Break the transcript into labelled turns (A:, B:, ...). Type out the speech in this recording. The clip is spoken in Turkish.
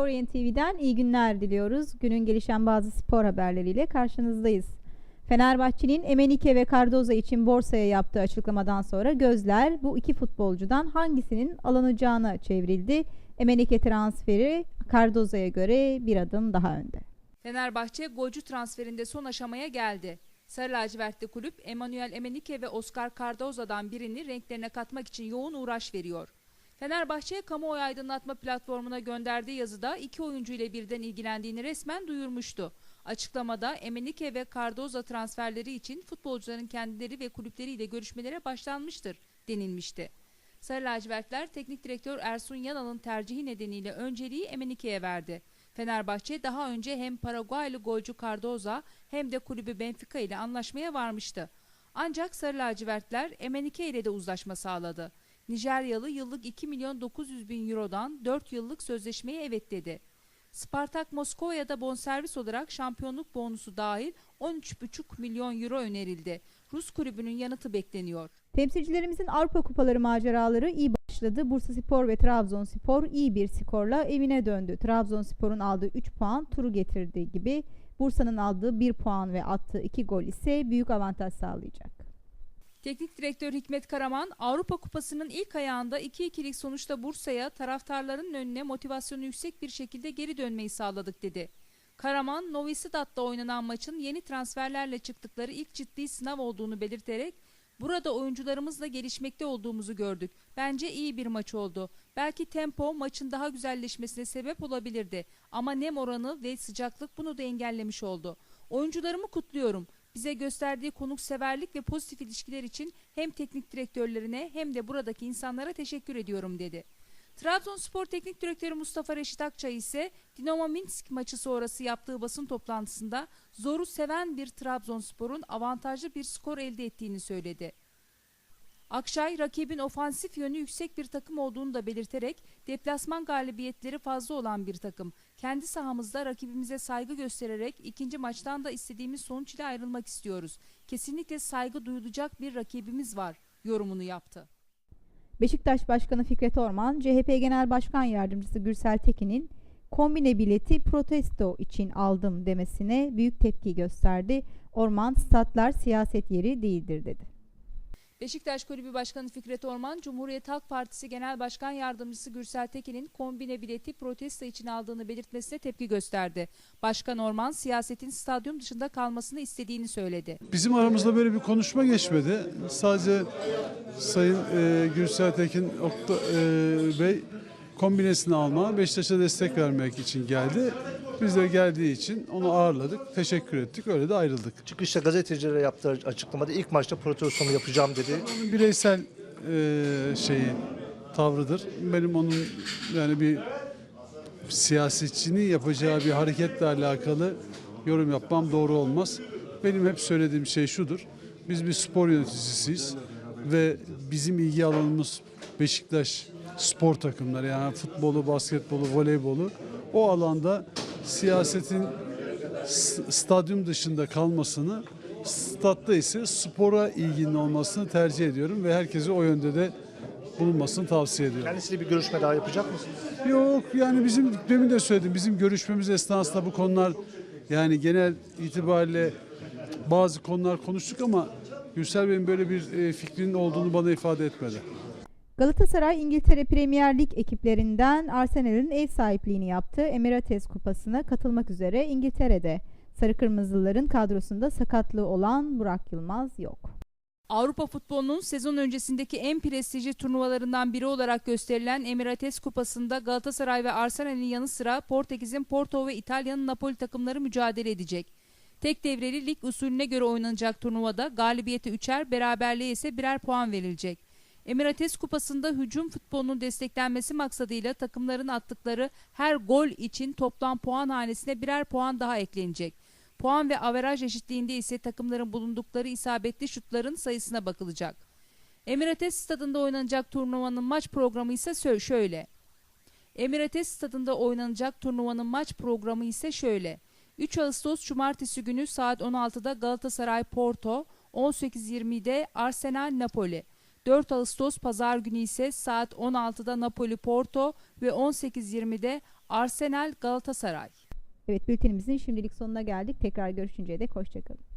A: Spor Yayın TV'den iyi günler diliyoruz. Günün gelişen bazı spor haberleriyle karşınızdayız. Fenerbahçe'nin Emenike ve Cardoza için borsaya yaptığı açıklamadan sonra gözler bu iki futbolcudan hangisinin alınacağına çevrildi. Emenike transferi Cardoza'ya göre bir adım daha önde.
B: Fenerbahçe golcü transferinde son aşamaya geldi. Sarı lacivertli kulüp Emanuel Emenike ve Oscar Cardoza'dan birini renklerine katmak için yoğun uğraş veriyor. Fenerbahçe kamuoyu aydınlatma platformuna gönderdiği yazıda iki oyuncu ile birden ilgilendiğini resmen duyurmuştu. Açıklamada Emenike ve Cardoza transferleri için futbolcuların kendileri ve kulüpleriyle görüşmelere başlanmıştır denilmişti. Sarı lacivertler teknik direktör Ersun Yanal'ın tercihi nedeniyle önceliği Emenike'ye verdi. Fenerbahçe daha önce hem Paraguaylı golcü Cardoza hem de kulübü Benfica ile anlaşmaya varmıştı. Ancak Sarı lacivertler Emenike ile de uzlaşma sağladı. Nijeryalı yıllık 2 milyon 900 bin eurodan 4 yıllık sözleşmeye evet dedi. Spartak Moskova'da bonservis olarak şampiyonluk bonusu dahil 13,5 milyon euro önerildi. Rus kulübünün yanıtı bekleniyor.
A: Temsilcilerimizin Avrupa Kupaları maceraları iyi başladı. Bursaspor ve Trabzonspor iyi bir skorla evine döndü. Trabzonspor'un aldığı 3 puan turu getirdiği gibi Bursa'nın aldığı 1 puan ve attığı 2 gol ise büyük avantaj sağlayacak.
B: Teknik direktör Hikmet Karaman, Avrupa Kupası'nın ilk ayağında 2-2'lik sonuçta Bursa'ya taraftarların önüne motivasyonu yüksek bir şekilde geri dönmeyi sağladık dedi. Karaman, Novi Sad'da oynanan maçın yeni transferlerle çıktıkları ilk ciddi sınav olduğunu belirterek, Burada oyuncularımızla gelişmekte olduğumuzu gördük. Bence iyi bir maç oldu. Belki tempo maçın daha güzelleşmesine sebep olabilirdi. Ama nem oranı ve sıcaklık bunu da engellemiş oldu. Oyuncularımı kutluyorum. Bize gösterdiği konukseverlik ve pozitif ilişkiler için hem teknik direktörlerine hem de buradaki insanlara teşekkür ediyorum dedi. Trabzonspor Teknik Direktörü Mustafa Reşit Akçay ise Dinamo Minsk maçı sonrası yaptığı basın toplantısında zoru seven bir Trabzonspor'un avantajlı bir skor elde ettiğini söyledi. Akşay rakibin ofansif yönü yüksek bir takım olduğunu da belirterek deplasman galibiyetleri fazla olan bir takım. Kendi sahamızda rakibimize saygı göstererek ikinci maçtan da istediğimiz sonuç ile ayrılmak istiyoruz. Kesinlikle saygı duyulacak bir rakibimiz var yorumunu yaptı.
A: Beşiktaş Başkanı Fikret Orman, CHP Genel Başkan Yardımcısı Gürsel Tekin'in kombine bileti protesto için aldım demesine büyük tepki gösterdi. Orman, statlar siyaset yeri değildir dedi.
B: Beşiktaş Kulübü Başkanı Fikret Orman, Cumhuriyet Halk Partisi Genel Başkan Yardımcısı Gürsel Tekin'in kombine bileti protesto için aldığını belirtmesine tepki gösterdi. Başkan Orman, siyasetin stadyum dışında kalmasını istediğini söyledi.
C: Bizim aramızda böyle bir konuşma geçmedi. Sadece Sayın e, Gürsel Tekin Okta, e, Bey kombinesini alma, Beşiktaş'a destek vermek için geldi. De geldiği için onu ağırladık, teşekkür ettik, öyle de ayrıldık.
D: Çıkışta gazetecilere yaptığı açıklamada ilk maçta protestomu yapacağım dedi.
C: Onun bireysel e, şeyi, tavrıdır. Benim onun yani bir siyasetçinin yapacağı bir hareketle alakalı yorum yapmam doğru olmaz. Benim hep söylediğim şey şudur. Biz bir spor yöneticisiyiz ve bizim ilgi alanımız Beşiktaş spor takımları yani futbolu, basketbolu, voleybolu. O alanda siyasetin stadyum dışında kalmasını, statta ise spora ilginin olmasını tercih ediyorum ve herkese o yönde de bulunmasını tavsiye ediyorum.
D: Kendisiyle bir görüşme daha yapacak mısınız?
C: Yok yani bizim demin de söyledim bizim görüşmemiz esnasında bu konular yani genel itibariyle bazı konular konuştuk ama Gürsel Bey'in böyle bir e, fikrinin olduğunu bana ifade etmedi.
A: Galatasaray İngiltere Premier Lig ekiplerinden Arsenal'in ev sahipliğini yaptığı Emirates Kupası'na katılmak üzere İngiltere'de. Sarı Kırmızılıların kadrosunda sakatlığı olan Burak Yılmaz yok.
B: Avrupa futbolunun sezon öncesindeki en prestijli turnuvalarından biri olarak gösterilen Emirates Kupası'nda Galatasaray ve Arsenal'in yanı sıra Portekiz'in Porto ve İtalya'nın Napoli takımları mücadele edecek. Tek devreli lig usulüne göre oynanacak turnuvada galibiyete üçer, beraberliğe ise birer puan verilecek. Emirates Kupası'nda hücum futbolunun desteklenmesi maksadıyla takımların attıkları her gol için toplam puan hanesine birer puan daha eklenecek. Puan ve averaj eşitliğinde ise takımların bulundukları isabetli şutların sayısına bakılacak. Emirates Stadında oynanacak turnuvanın maç programı ise şöyle. Emirates Stadında oynanacak turnuvanın maç programı ise şöyle. 3 Ağustos Cumartesi günü saat 16'da Galatasaray Porto, 18.20'de Arsenal Napoli. 4 Ağustos Pazar günü ise saat 16'da Napoli Porto ve 18.20'de Arsenal Galatasaray.
A: Evet bültenimizin şimdilik sonuna geldik. Tekrar görüşünceye dek hoşçakalın.